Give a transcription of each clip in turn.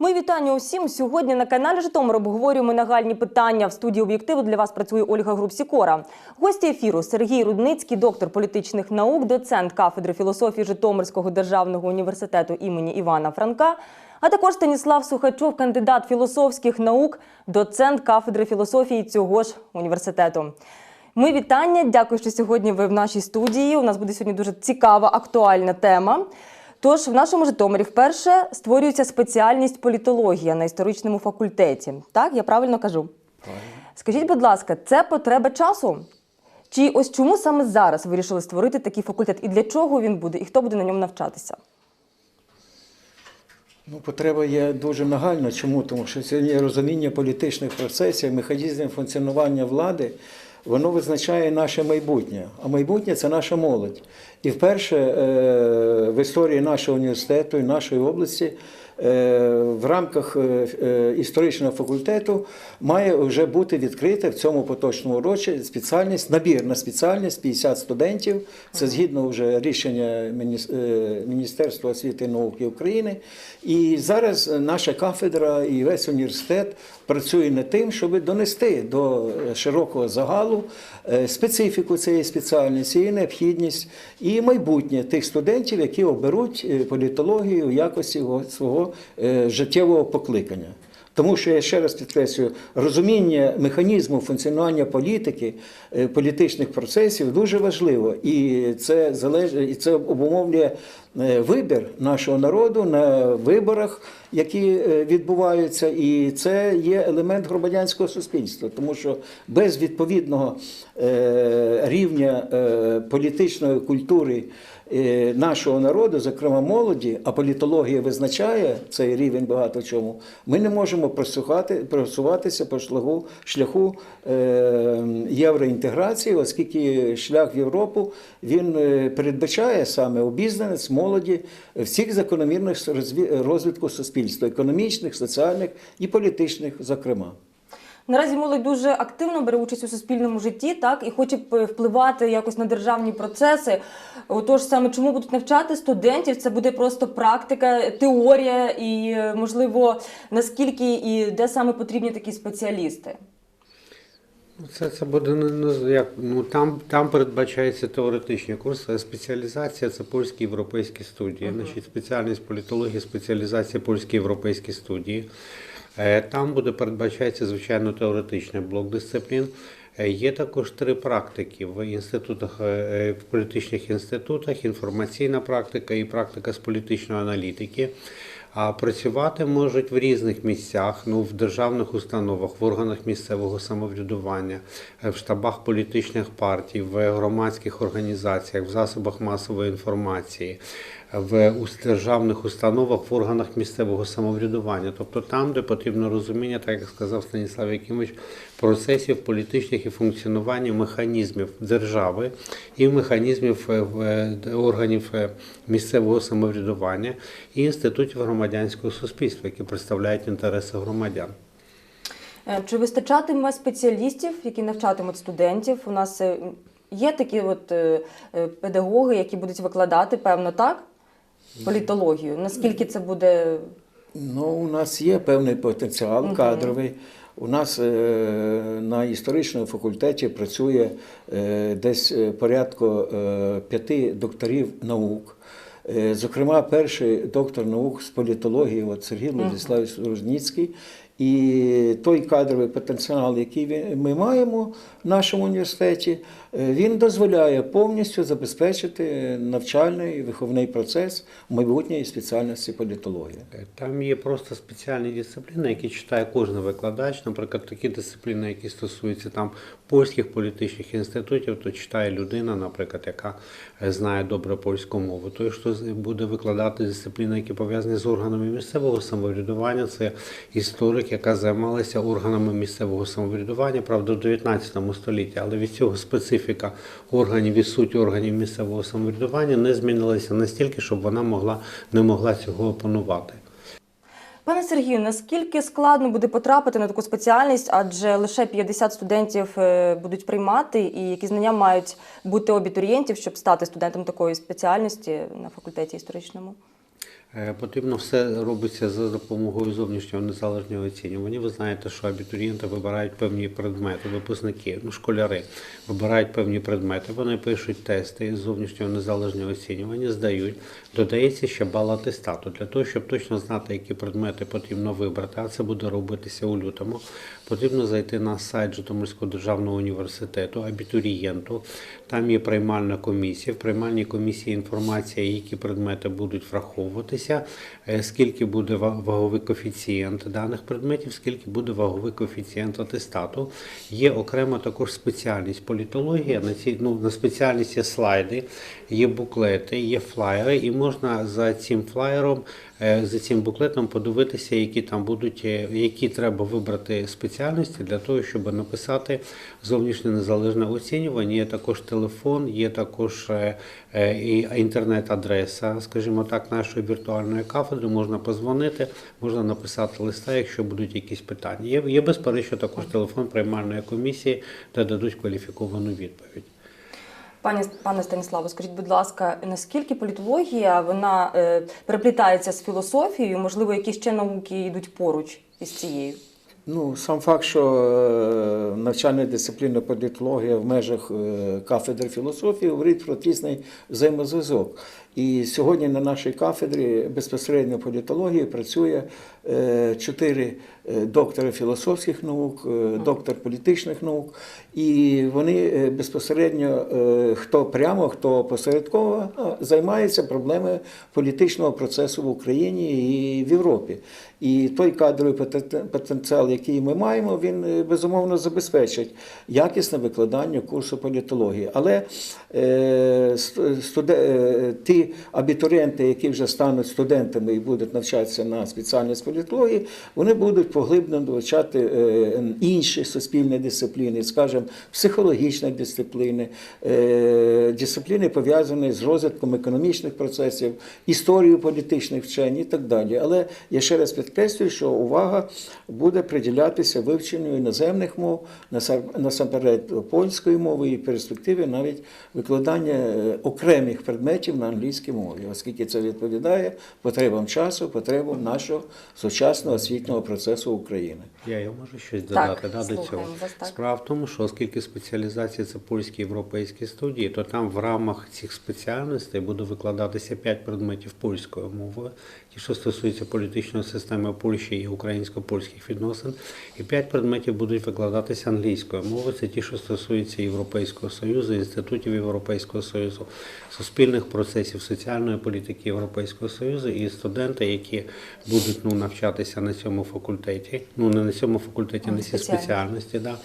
Мої вітання усім. Сьогодні на каналі Житомир обговорюємо нагальні питання. В студії об'єктиву для вас працює Ольга Грубсікора. Гості ефіру Сергій Рудницький, доктор політичних наук, доцент кафедри філософії Житомирського державного університету імені Івана Франка, а також Станіслав Сухачов, кандидат філософських наук, доцент кафедри філософії цього ж університету. Ми вітання. Дякую, що сьогодні ви в нашій студії. У нас буде сьогодні дуже цікава, актуальна тема. Тож в нашому Житомирі вперше створюється спеціальність політологія на історичному факультеті. Так, я правильно кажу? Скажіть, будь ласка, це потреба часу? Чи ось чому саме зараз вирішили створити такий факультет? І для чого він буде, і хто буде на ньому навчатися? Ну, потреба є дуже нагальна. Чому? Тому що сьогодні розуміння політичних процесів, механізмів функціонування влади, воно визначає наше майбутнє. А майбутнє це наша молодь. І вперше е, в історії нашого університету і нашої області в рамках е, е, історичного факультету має вже бути відкрита в цьому поточному році спеціальність, набір на спеціальність 50 студентів. Це згідно вже рішення е, Міністерства освіти і науки України. І зараз наша кафедра і весь університет працює над тим, щоб донести до широкого загалу е, специфіку цієї спеціальності, її необхідність і майбутнє тих студентів, які оберуть е, політологію в якості го- е, життєвого покликання. Тому що я ще раз підкреслюю, розуміння механізму функціонування політики, е, політичних процесів дуже важливо, і це залежить, і це обумовлює вибір нашого народу на виборах, які е, відбуваються, і це є елемент громадянського суспільства, тому що без відповідного е, рівня е, політичної культури е, нашого народу, зокрема молоді, а політологія визначає цей рівень багато чому, ми не можемо просувати, просуватися по шляху, шляху е, євроінтеграції, оскільки шлях в Європу він е, передбачає саме обізнаність молоді всіх закономірних розвитку суспільства, економічних, соціальних і політичних, зокрема. Наразі молодь дуже активно бере участь у суспільному житті, так і хоче впливати якось на державні процеси. Отож, саме чому будуть навчати студентів? Це буде просто практика, теорія, і е, можливо наскільки і де саме потрібні такі спеціалісти. Ну, Це, це буде не, не як ну там, там передбачаються теоретичні курси, а спеціалізація це польські європейські студії. Значить, спеціальність політології, спеціалізація польські європейські студії. Е, Там буде передбачається звичайно теоретичний блок дисциплін. Е, Є також три практики в інститутах, е, в політичних інститутах: інформаційна практика і практика з політичної аналітики. А працювати можуть в різних місцях, ну в державних установах, в органах місцевого самоврядування, е, в штабах політичних партій, в громадських організаціях, в засобах масової інформації, в державних установах, в органах місцевого самоврядування, тобто там, де потрібно розуміння, так як сказав Станіслав Якимович, процесів політичних і функціонування механізмів держави і механізмів е, е, органів е, місцевого самоврядування і інститутів громадянського суспільства, які представляють інтереси громадян. Чи вистачатиме спеціалістів, які навчатимуть студентів? У нас є такі от педагоги, які будуть викладати, певно, так? Політологію. Наскільки це буде Ну, у нас є певний потенціал кадровий. У нас е, на історичному факультеті працює е, десь е, порядку п'яти докторів наук. Зокрема, перший доктор наук з політології, от Сергій Владиславович Рузніцький. І той кадровий потенціал, який ми маємо в нашому університеті, він дозволяє повністю забезпечити навчальний і виховний процес майбутньої спеціальності політології. Там є просто спеціальні дисципліни, які читає кожен викладач. Наприклад, такі дисципліни, які стосуються там польських політичних інститутів, то читає людина, наприклад, яка е, знає добре польську мову. Той, хто буде викладати дисципліни, які пов'язані з органами місцевого самоврядування, це історик, яка займалася органами місцевого самоврядування, правда, в 19 столітті, але від цього специфіка органів і суть органів місцевого самоврядування не змінилася настільки, щоб вона могла не могла цього опанувати. Пане Сергію, наскільки складно буде потрапити на таку спеціальність, адже лише 50 студентів е, будуть приймати, і які знання мають бути у абітурієнтів, щоб стати студентом такої спеціальності на факультеті історичному? Е, Потрібно все робиться за допомогою зовнішнього незалежного оцінювання. Ви знаєте, що абітурієнти вибирають певні предмети, випускники, ну школяри вибирають певні предмети. Вони пишуть тести з зовнішнього незалежного оцінювання, здають. Додається ще бал атестату для того, щоб точно знати, які предмети потрібно вибрати. А це буде робитися у лютому. Потрібно зайти на сайт Житомирського державного університету, абітурієнту. Там є приймальна комісія. В приймальній комісії інформація, які предмети будуть враховуватися, е, скільки буде ва- ваговий коефіцієнт даних предметів, скільки буде ваговий коефіцієнт атестату. Є окрема також спеціальність політологія. На ці ну на спеціальність є слайди, є буклети, є флаєри, і можна за цим флаєром. Е, За цим буклетом подивитися, які там будуть, е, які треба вибрати спеціальності для того, щоб написати зовнішнє незалежне оцінювання. Є також телефон, є також е, і інтернет-адреса, скажімо так, нашої віртуальної кафедри. Можна позвонити, можна написати листа, якщо будуть якісь питання. Є, є безперечно також телефон приймальної комісії, де дадуть кваліфіковану відповідь. Пані пане Станіславе, скажіть, будь ласка, наскільки політологія вона е, переплітається з філософією? Можливо, якісь ще науки йдуть поруч із цією? Ну, сам факт, що е, навчальна дисципліна політологія в межах е, кафедри філософії говорить про тісний взаємозв'язок. І сьогодні на нашій кафедрі безпосередньо політології працює е, чотири е, доктори філософських наук, е, доктор політичних наук, і вони безпосередньо хто прямо, хто посередково займається проблемою політичного процесу в Україні і в Європі. І той кадровий потенціал, який ми маємо, він безумовно забезпечить якісне викладання курсу політології. Але ст- студе, е, ті абітурієнти, які вже стануть студентами і будуть навчатися на спеціальність політології, вони будуть поглиблено вивчати е, інші суспільні дисципліни, скажімо, психологічні дисципліни, е, дисципліни пов'язані з розвитком економічних процесів, історією політичних вчень і так далі. Але я ще раз підкреслюю, що увага буде приділятися вивченню іноземних мов, насамперед польської мови і в перспективі навіть викладання е, окремих предметів на англійській мові, оскільки це відповідає потребам часу, потребам нашого сучасного освітнього процесу України. Я, я можу щось Так, додати да, до цього. вас. Справа в тому, що оскільки спеціалізація це польські європейські студії, то там в рамах цих спеціальностей буде викладатися 5 предметів польською мовою, що стосуються політичної системи Польщі і українсько-польських відносин, і 5 предметів будуть викладатися англійською мовою. Це ті, що стосуються Європейського Союзу, інститутів Європейського Союзу, суспільних процесів, соціальної політики Європейського Союзу, і студенти, які будуть ну, навчатися на цьому факультеті, ну не на цьому факультеті, А, на цій спеціально. спеціальності, да.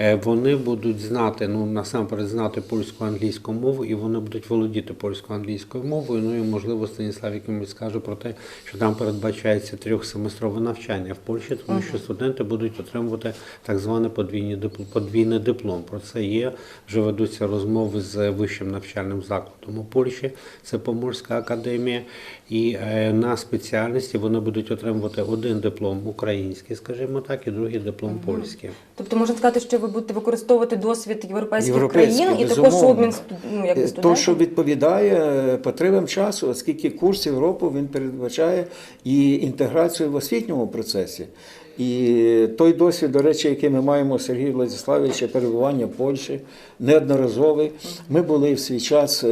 Е, вони будуть знати, ну насамперед знати польську англійську мову, і вони будуть володіти польсько-англійською мовою. Ну і можливо Станіслав якимось скаже про те, що там передбачається трьохсеместрове навчання в Польщі, тому що студенти будуть отримувати так зване подвійні диплом, подвійний диплом. Про це є. Вже ведуться розмови з вищим навчальним закладом у Польщі. Це Поморська академія. І е, на спеціальності вони будуть отримувати один диплом український, скажімо так, і другий диплом польський. Тобто можна сказати, що ви будете використовувати досвід європейських Європейський, країн і також обмін ну, як Е, То, що відповідає е, потребам часу, оскільки курс Європи він передбачає і інтеграцію в освітньому процесі. І той досвід, до речі, який ми маємо з Сергія Владиславовича, перебування в Польщі, неодноразовий. Ми були в свій час е,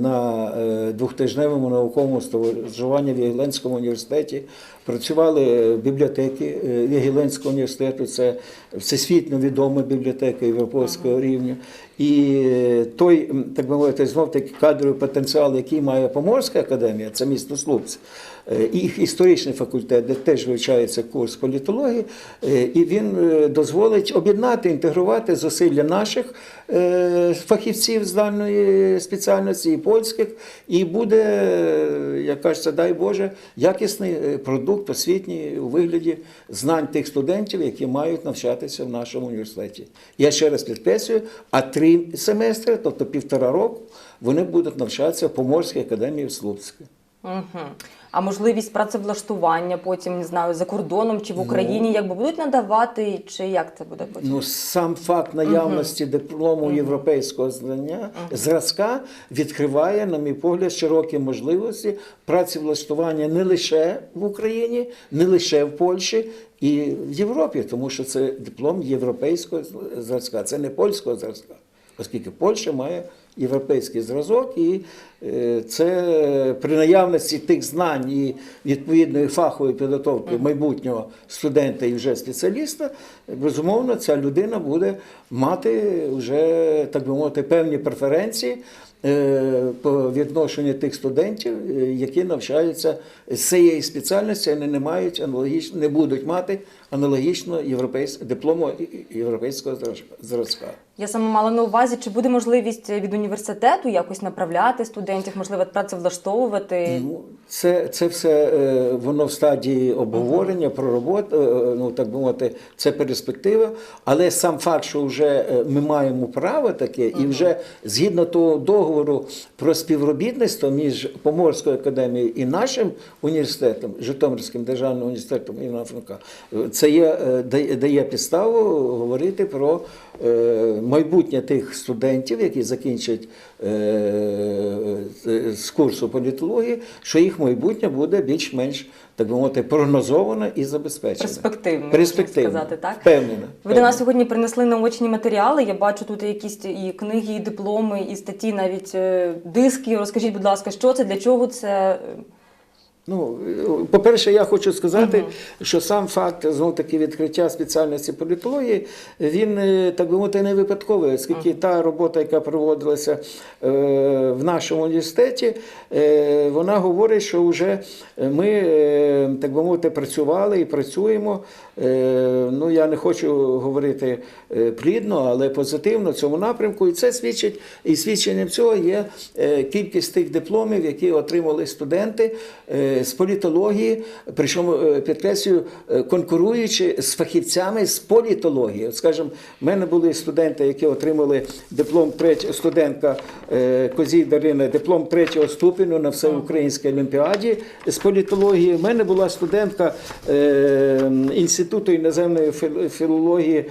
на е, двохтижневому науковому стажуванні в Єгиленському університеті. Працювали в бібліотеки е, Єгиленського університету, це всесвітньо відома бібліотека європейського рівня. І той, так би мовити, знов таки кадровий потенціал, який має Поморська академія, це місто Слупці, і історичний факультет, де теж вивчається курс політології, е, і він е, дозволить об'єднати, інтегрувати зусилля наших е, фахівців з даної спеціальності, і польських, і буде, е, як кажеться, дай Боже, якісний е, продукт освітній у вигляді знань тих студентів, які мають навчатися в нашому університеті. Я ще раз підкреслюю, а три семестри, тобто півтора року, вони будуть навчатися в Поморській академії в Слуцьку. Угу. А можливість працевлаштування потім не знаю за кордоном чи в Україні, якби будуть надавати, чи як це буде потім? Ну, сам факт наявності диплому європейського знання зразка відкриває, на мій погляд, широкі можливості працевлаштування не лише в Україні, не лише в Польщі і в Європі, тому що це диплом європейського зразка, це не польського зразка, оскільки Польща має європейський зразок, і е, це при наявності тих знань і відповідної фахової підготовки майбутнього студента і вже спеціаліста, безумовно, ця людина буде мати вже, так би мовити, певні преференції е, по відношенню тих студентів, е, які навчаються з цієї спеціальності, вони не мають аналогічно, не будуть мати аналогічно європейсь, диплому європейського зразка. Я саме мала на увазі, чи буде можливість від університету якось направляти студентів, можливо, працевлаштовувати. Ну, це, це все е, воно в стадії обговорення про роботу, е, ну так би мовити, це перспектива. Але сам факт, що вже е, ми маємо право таке, і вже згідно того договору про співробітництво між Поморською академією і нашим університетом, Житомирським державним університетом імені Франка, це є, е, дає, підставу говорити про е, майбутнє тих студентів, які закінчать е, з курсу політології, що їх майбутнє буде більш-менш, так би мовити, прогнозовано і забезпечено. Перспективно, Перспективно. сказати, так? Впевнено. Ви до нас сьогодні принесли наочні матеріали. Я бачу тут якісь і книги, і дипломи, і статті, навіть диски. Розкажіть, будь ласка, що це, для чого це? Ну, по-перше, я хочу сказати, що сам факт знов таки відкриття спеціальності політології, він е, так би мовити не випадковий, оскільки та робота, яка проводилася е, в нашому університеті, е, вона говорить, що вже ми е, так би мовити працювали і працюємо. Е, Ну я не хочу говорити е, плідно, але позитивно в цьому напрямку. І це свідчить, і свідченням цього є е, кількість тих дипломів, які отримали студенти з політології, причому підкреслюю, конкуруючи з фахівцями з політології. От, скажімо, в мене були студенти, які отримали диплом третього студентка Козій Дарина, диплом третього ступеню на всеукраїнській олімпіаді з політології. У мене була студентка е, інституту іноземної філології,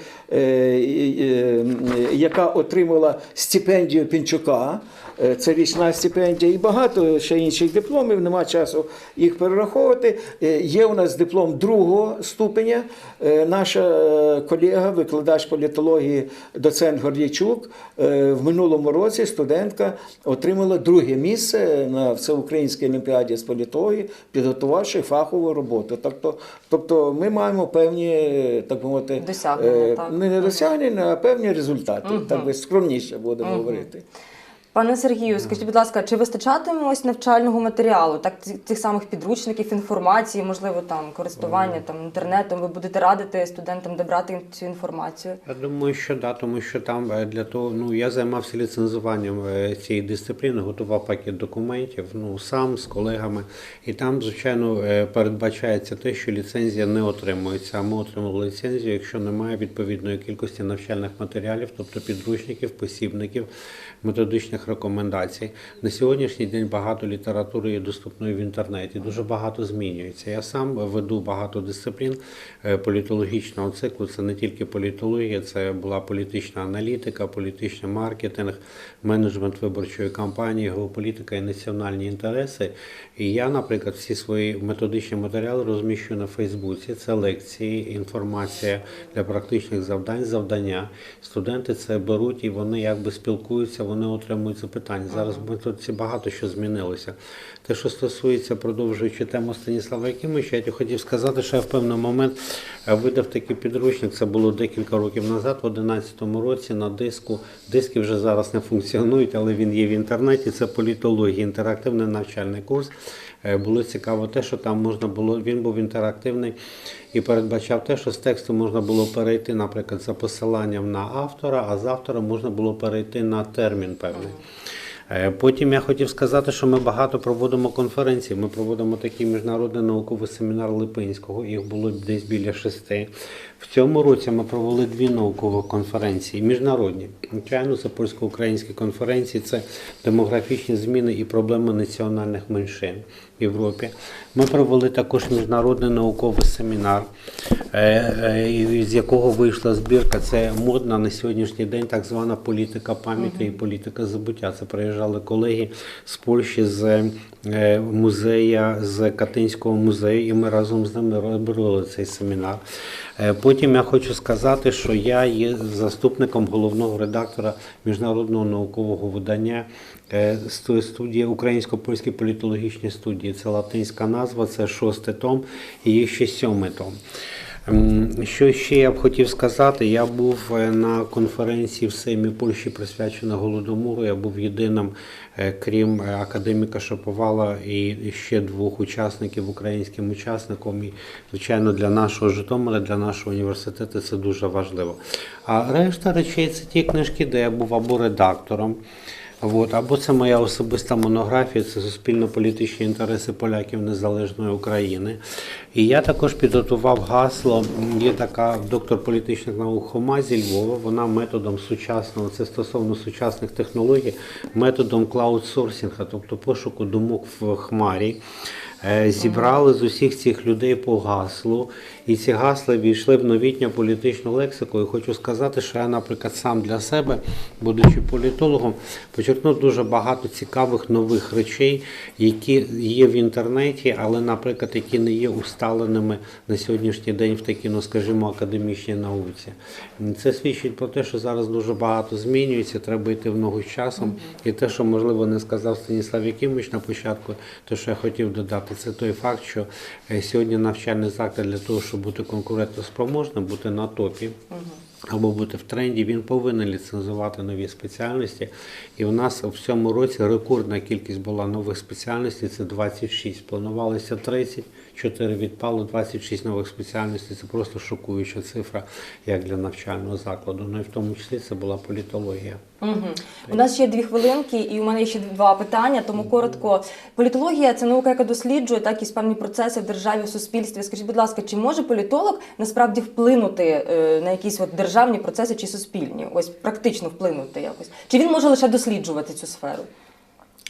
яка отримала стипендію Пінчука. Е, Це річна стипендія і багато ще інших дипломів, нема часу їх перераховувати. Е, Є у нас диплом другого ступеня. Е, Наша е, колега, викладач політології, доцент Гордійчук, е, в минулому році студентка отримала друге місце на всеукраїнській олімпіаді з політології, підготувавши фахову роботу. Тобто, тобто ми маємо певні, е, так би мовити, Досягнення, е, так. Не досягнення, а певні результати. Так би скромніше будемо говорити. Пане Сергію, скажіть, будь ласка, чи вистачатиме ось навчального матеріалу, так тих самих підручників, інформації, можливо, там користування там інтернетом? Ви будете радити студентам, де брати цю інформацію? Я думаю, що да, тому що там е, для того, ну я займався ліцензуванням е, цієї дисципліни, готував пакет документів, ну сам з колегами. І там, звичайно, е, передбачається те, що ліцензія не отримується. А ми отримали ліцензію, якщо немає відповідної кількості навчальних матеріалів, тобто підручників, посібників, методичних рекомендацій. На сьогоднішній день багато літератури є доступною в інтернеті. Дуже багато змінюється. Я сам веду багато дисциплін е, політологічного циклу. Це не тільки політологія, це була політична аналітика, політичний маркетинг, менеджмент виборчої кампанії, геополітика і національні інтереси. І я, наприклад, всі свої методичні матеріали розміщую на Фейсбуці. Це лекції, інформація для практичних завдань, завдання. Студенти це беруть і вони якби спілкуються, вони отримують запитання. Зараз в методиці багато що змінилося. Те, що стосується, продовжуючи тему Станіслава Якимовича, я хотів сказати, що я в певний момент е, видав такий підручник. Це було декілька років назад, в 2011 році на диску. Диски вже зараз не функціонують, але він є в інтернеті. Це політологія, інтерактивний навчальний курс. Е, Було цікаво те, що там можна було, він був інтерактивний і передбачав те, що з тексту можна було перейти, наприклад, за посиланням на автора, а з автора можна було перейти на термін певний. Е, Потім я хотів сказати, що ми багато проводимо конференцій. Ми проводимо такий міжнародний науковий семінар Липинського. Їх було десь біля шести. В цьому році ми провели дві наукові конференції, міжнародні. Звичайно, це польсько-українські конференції, це демографічні зміни і проблеми національних меншин в Європі. Ми провели також міжнародний науковий семінар, е, е, з якого вийшла збірка. Це модна на сьогоднішній день так звана політика пам'яті і політика забуття. Це приїжджали колеги з Польщі, з е, музея, з Катинського музею, і ми разом з ними робили цей семінар. Е, Потім я хочу сказати, що я є заступником головного редактора міжнародного наукового видання е, студії Українсько-польські політологічні студії. Це латинська назва, це шостий том і є ще сьомий том. Що ще я б хотів сказати? Я був е, на конференції в Сеймі Польщі, присвячена Голодомору. Я був єдиним, е, крім е, академіка Шаповала і ще двох учасників, українським учасником. І, звичайно, для нашого Житомира, для нашого університету це дуже важливо. А решта речей це ті книжки, де я був або редактором. От, або це моя особиста монографія, це суспільно-політичні інтереси поляків незалежної України. І я також підготував гасло. Є така доктор політичних наук Хома зі Львова. Вона методом сучасного, це стосовно сучасних технологій, методом клаудсорсінга, тобто пошуку думок в хмарі. е, Зібрали з усіх цих людей по гаслу, і ці гасла війшли в новітню політичну лексику. І хочу сказати, що я, наприклад, сам для себе, будучи політологом, почерпнув дуже багато цікавих нових речей, які є в інтернеті, але, наприклад, які не є усталеними на сьогоднішній день в такій, ну скажімо, академічній науці. Це свідчить про те, що зараз дуже багато змінюється, треба йти в ногу з часом. І те, що можливо не сказав Станіслав Якимович на початку, те, що я хотів додати, це той факт, що е, сьогодні навчальний заклад для того, щоб бути конкурентоспроможним, бути на топі. Або бути в тренді, він повинен ліцензувати нові спеціальності. І в нас в цьому році рекордна кількість була нових спеціальностей це 26. Планувалося 30, 4 відпало, 26 нових спеціальностей. Це просто шокуюча цифра як для навчального закладу. Ну і в тому числі це була політологія. Угу. У нас ще дві хвилинки, і у мене ще два питання, тому коротко. Політологія це наука, яка досліджує так і певні процеси в державі, в суспільстві. Скажіть, будь ласка, чи може політолог насправді вплинути е, на якісь от державні процеси чи суспільні? Ось практично вплинути якось? Чи він може лише досліджувати цю сферу?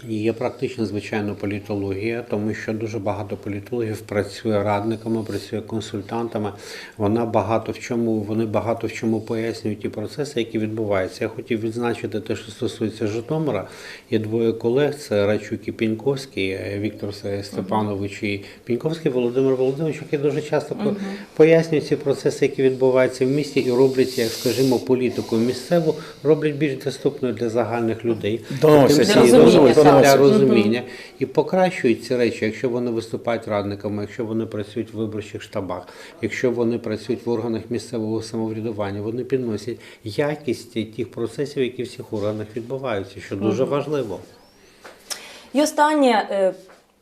І Є практична, звичайно, політологія, тому що дуже багато політологів працює радниками, працює консультантами. Вона багато в чому, вони багато в чому пояснюють ті процеси, які відбуваються. Я хотів відзначити те, що стосується Житомира. Є двоє колег: це Рачук і Піньковський, Віктор Степанович і Піньковський Володимир Володимирович, які дуже часто по- пояснюють ці процеси, які відбуваються в місті, і роблять, як скажімо, політику місцеву, роблять більш доступною для загальних людей. Доносять, Для розуміння, і покращують ці речі, якщо вони виступають радниками, якщо вони працюють в виборчих штабах, якщо вони працюють в органах місцевого самоврядування, вони підносять якість тих процесів, які в цих органах відбуваються, що дуже важливо. І останнє. е,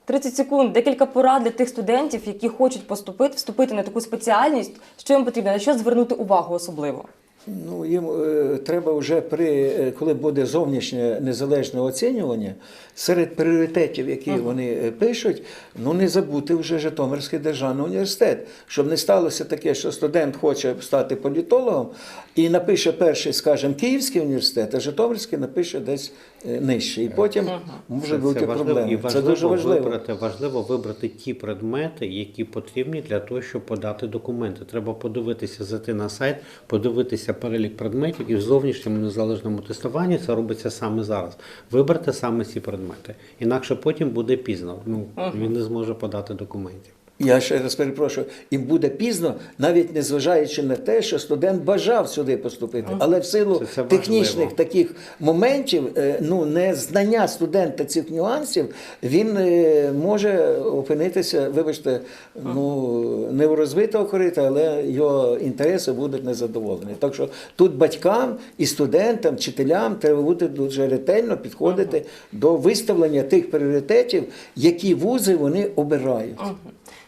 30 секунд, декілька порад для тих студентів, які хочуть поступити, вступити на таку спеціальність. Що їм потрібно, на що звернути увагу особливо? Ну, їм е, треба вже при е, коли буде зовнішнє незалежне оцінювання, серед пріоритетів, які вони е, пишуть, ну не забути вже Житомирський державний університет, щоб не сталося таке, що студент хоче стати політологом і напише перший, скажімо, Київський університет, а Житомирський напише десь нижче. І потім може бути важливо, проблема. і Це дуже важливо. Вибрати, важливо вибрати ті предмети, які потрібні для того, щоб подати документи. Треба подивитися, зайти на сайт, подивитися перелік предметів і в зовнішньому незалежному тестуванні це робиться саме зараз. Вибрати саме ці предмети. Інакше потім буде пізно. Ну він не зможе подати документів. Я ще раз перепрошую, і буде пізно, навіть незважаючи на те, що студент бажав сюди поступити, але в силу Це- це технічних таких моментів, е, ну незнання студента цих нюансів, він е, може опинитися, вибачте, ну не у розвитого корита, але його інтереси будуть незадоволені. Так що тут батькам і студентам, вчителям треба бути дуже ретельно підходити до виставлення тих пріоритетів, які вузи вони обирають.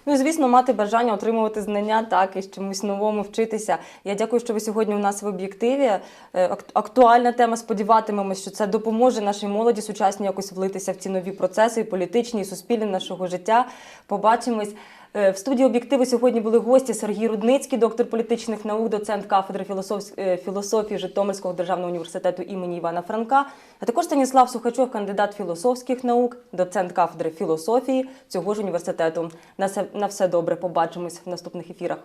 Ну і звісно, мати бажання отримувати знання, так і чомусь новому вчитися. Я дякую, що ви сьогодні у нас в об'єктиві. Е, Актуальна тема. Сподіватимемось, що це допоможе нашій молоді сучасній якось влитися в ці нові процеси, і політичні, і суспільні нашого життя. Побачимось. Е, В студії об'єктиви сьогодні були гості Сергій Рудницький, доктор політичних наук, доцент кафедри е, філософії Житомирського державного університету імені Івана Франка, а також Станіслав Сухачов, кандидат філософських наук, доцент кафедри філософії цього ж університету. На на все добре. Побачимось в наступних ефірах.